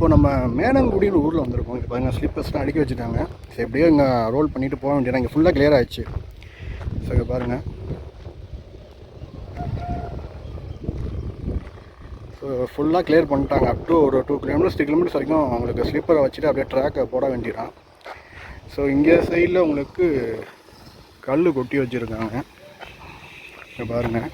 இப்போ நம்ம மேனங்குடின்னு ஊரில் வந்திருக்கோம். இப்போ பாருங்கள் ஸ்லீப்பர்ஸ்லாம் அடுக்கி வச்சுட்டாங்க. சரி எப்படியோ இங்கே ரோல் பண்ணிட்டு போக வேண்டியது இங்கே ஃபுல்லாக கிளியர் ஆயிடுச்சு. ஸோ இங்கே பாருங்கள் ஸோ ஃபுல்லாக கிளியர் பண்ணிட்டாங்க. அப் டு ஒரு டூ கிலோமீட்டர்ஸ் த்ரீ கிலோமீட்டர்ஸ் வரைக்கும் உங்களுக்கு ஸ்லீப்பரை வச்சுட்டு அப்படியே ட்ராக்கை போட வேண்டியதான் ஸோ இங்கே சைடில் உங்களுக்கு கல் கொட்டி வச்சுருக்காங்க. இங்கே பாருங்கள்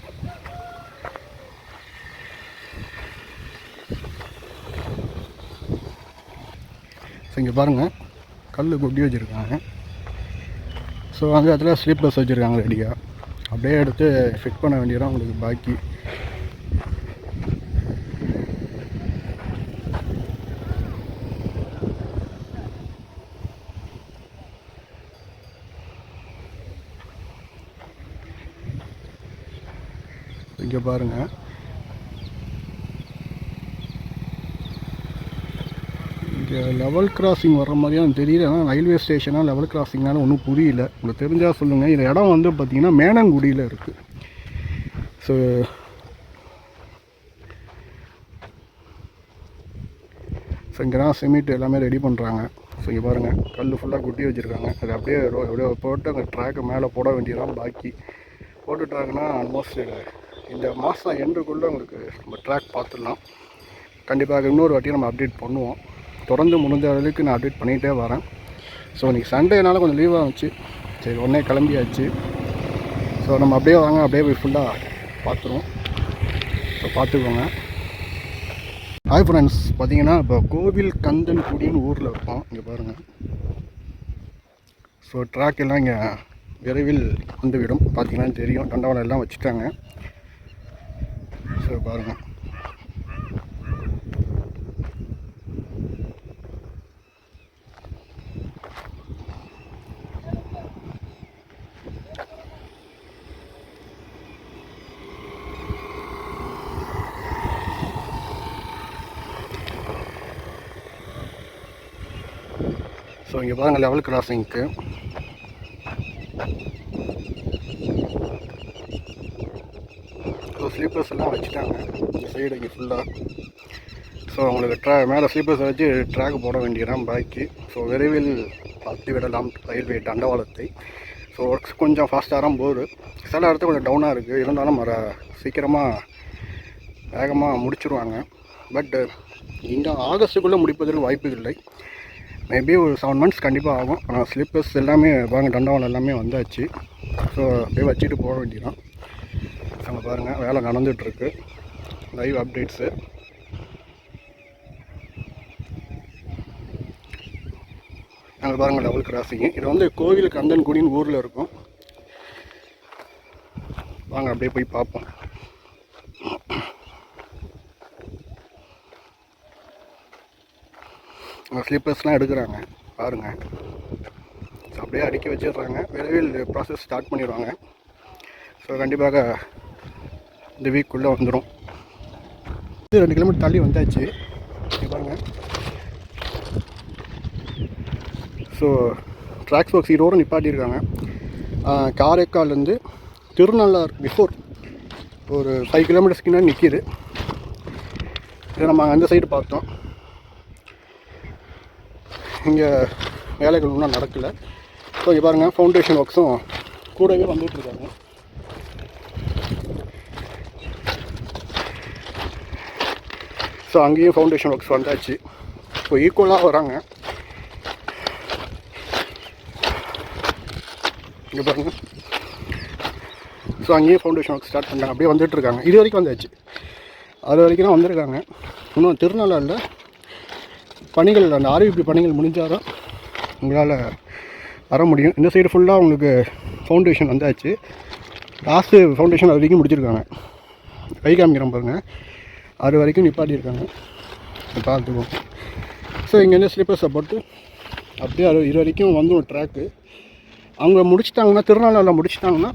ஸோ இங்கே பாருங்கள் கல் கொட்டி வச்சுருக்காங்க. ஸோ வந்து அதில் ஸ்லீப்லெஸ் வச்சுருக்காங்க ரெடியாக அப்படியே எடுத்து ஃபிட் பண்ண வேண்டியதான் உங்களுக்கு பாக்கி. இங்கே பாருங்கள் லெவல் கிராசிங் வர மாதிரியும் தெரியல. ஆனால் ரயில்வே ஸ்டேஷனாக லெவல் கிராசிங்னால ஒன்றும் புரியல. உங்களுக்கு தெரிஞ்சால் சொல்லுங்கள் இந்த இடம் வந்து பார்த்திங்கன்னா மேனங்குடியில் இருக்குது ஸோ ஸோ இங்கே தான் சிமெண்ட் எல்லாமே ரெடி பண்ணுறாங்க ஸோ இங்கே பாருங்கள் கல் ஃபுல்லாக கொட்டி வச்சுருக்காங்க. அது அப்படியே அப்படியே போட்டு அந்த ட்ராக்கு மேலே போட வேண்டியதான் பாக்கி. போட்டுட்டாங்கன்னா ஆல்மோஸ்ட் இந்த மாதம் எண்டுக்குள்ளே உங்களுக்கு நம்ம ட்ராக் பார்த்துடலாம். கண்டிப்பாக இன்னொரு வாட்டி நம்ம அப்டேட் பண்ணுவோம். தொடர்ந்து முடிஞ்ச அளவுக்கு நான் அப்டேட் பண்ணிகிட்டே வரேன். ஸோ இன்றைக்கி சண்டேனால கொஞ்சம் லீவாக இருந்துச்சு. சரி உடனே கிளம்பியாச்சு. ஸோ நம்ம அப்படியே வாங்க அப்படியே போய் ஃபுல்லாக பார்த்துருவோம். ஸோ பார்த்துக்கோங்க. ஹாய் ஃப்ரெண்ட்ஸ் பார்த்தீங்கன்னா இப்போ கோவில் கந்தன் குடின்னு ஊரில் இருக்கோம். இங்கே பாருங்கள் ஸோ ட்ராக் எல்லாம் இங்கே விரைவில் வந்துவிடும். பார்த்தீங்கன்னா தெரியும். தண்டவாளம் எல்லாம் வச்சுட்டாங்க. ஸோ பாருங்கள் ஸோ இங்கே பாருங்கள் லெவல் கிராசிங்க்கு ஸோ ஸ்லீப்பர்ஸ் எல்லாம் வச்சுட்டாங்க. இந்த சைடு இங்கே ஃபுல்லாக ஸோ உங்களுக்கு ட்ரா மேலே ஸ்லீப்பர்ஸ் வச்சு ட்ராக் போட வேண்டியதான் பாக்கி. ஸோ விரைவில் பார்த்து விடலாம் ரயில்வே தண்டவாளத்தை. ஸோ ஒர்க்ஸ் கொஞ்சம் ஃபாஸ்ட்டாக தான் போகுது. சில இடத்துல கொஞ்சம் டவுனாக இருக்குது இருந்தாலும் வர சீக்கிரமாக வேகமாக முடிச்சுருவாங்க. பட் இந்த ஆகஸ்ட்டுக்குள்ளே முடிப்பதற்கு வாய்ப்பு இல்லை. மேபி ஒரு செவன் மந்த்ஸ் கண்டிப்பாக ஆகும். ஆனால் ஸ்லிப்பர்ஸ் எல்லாமே பாருங்கள் தண்டவாளம் எல்லாமே வந்தாச்சு. ஸோ அப்படியே வச்சுட்டு போக வேண்டியதான் அங்கே பாருங்கள் வேலை நடந்துகிட்ருக்கு லைவ் அப்டேட்ஸு அங்கே பாருங்கள் டபுள் கிராசிங்கு இது வந்து கோவில் கந்தன்குடின்னு ஊரில் இருக்கும். வாங்க அப்படியே போய் பார்ப்போம். ஸ்லீப்பர்ஸ்லாம் எடுக்கிறாங்க. பாருங்கள் ஸோ அப்படியே அடுக்கி வச்சிடுறாங்க. விரைவில் ப்ராசஸ் ஸ்டார்ட் பண்ணிடுவாங்க. ஸோ கண்டிப்பாக இந்த வீக்குள்ளே வந்துடும் இது ரெண்டு கிலோமீட்டர் தள்ளி வந்தாச்சு. பாருங்க. ஸோ ட்ராக்ஸ் ஒர்க்ஸ் ஈரோடு நிப்பாட்டியிருக்காங்க. காரைக்கால்லேருந்து திருநள்ளார் பிஃபோர் ஒரு ஃபைவ் கிலோமீட்டர்ஸ்க்கு நிற்கிது இதை நம்ம அந்த சைடு பார்த்தோம். இங்கே வேலைகள் ஒன்றும் நடக்கலை. ஸோ இங்கே பாருங்கள் ஃபவுண்டேஷன் ஒர்க்ஸும் கூடவே வந்துட்டு இருக்காங்க. ஸோ அங்கேயும் ஃபவுண்டேஷன் ஒர்க்ஸ் வந்தாச்சு. இப்போ ஈக்குவலாக வராங்க. இங்கே பாருங்க. ஸோ அங்கேயும் ஃபவுண்டேஷன் ஒர்க் ஸ்டார்ட் பண்ணாங்க. அப்படியே வந்துட்டுருக்காங்க இது வரைக்கும் வந்தாச்சு. அது வரைக்கும் தான் வந்திருக்காங்க. இன்னும் திருநள்ளாறில் பணிகள் அந்த ஆர்விபி பணிகள் முடிஞ்சாதான் உங்களால் வர முடியும். இந்த சைடு ஃபுல்லாக உங்களுக்கு ஃபவுண்டேஷன் வந்தாச்சு. லாஸ்ட்டு ஃபவுண்டேஷன் அது வரைக்கும் முடிச்சிருக்காங்க. கை காமிக்கிறோம் பாருங்கள் அது வரைக்கும் நிப்பாட்டியிருக்காங்க. பார்த்துக்குவோம். ஸோ இங்கேருந்து ஸ்லீப்பர்ஸை போட்டு அப்படியே அது இது வரைக்கும் வந்துடும் ட்ராக்கு அவங்க முடிச்சிட்டாங்கன்னா திருநாளாவில் முடிச்சிட்டாங்கன்னா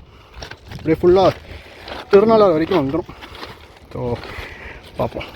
அப்படியே ஃபுல்லாக திருநாளாறு வரைக்கும் வந்துடும் ஸோ பார்ப்போம்.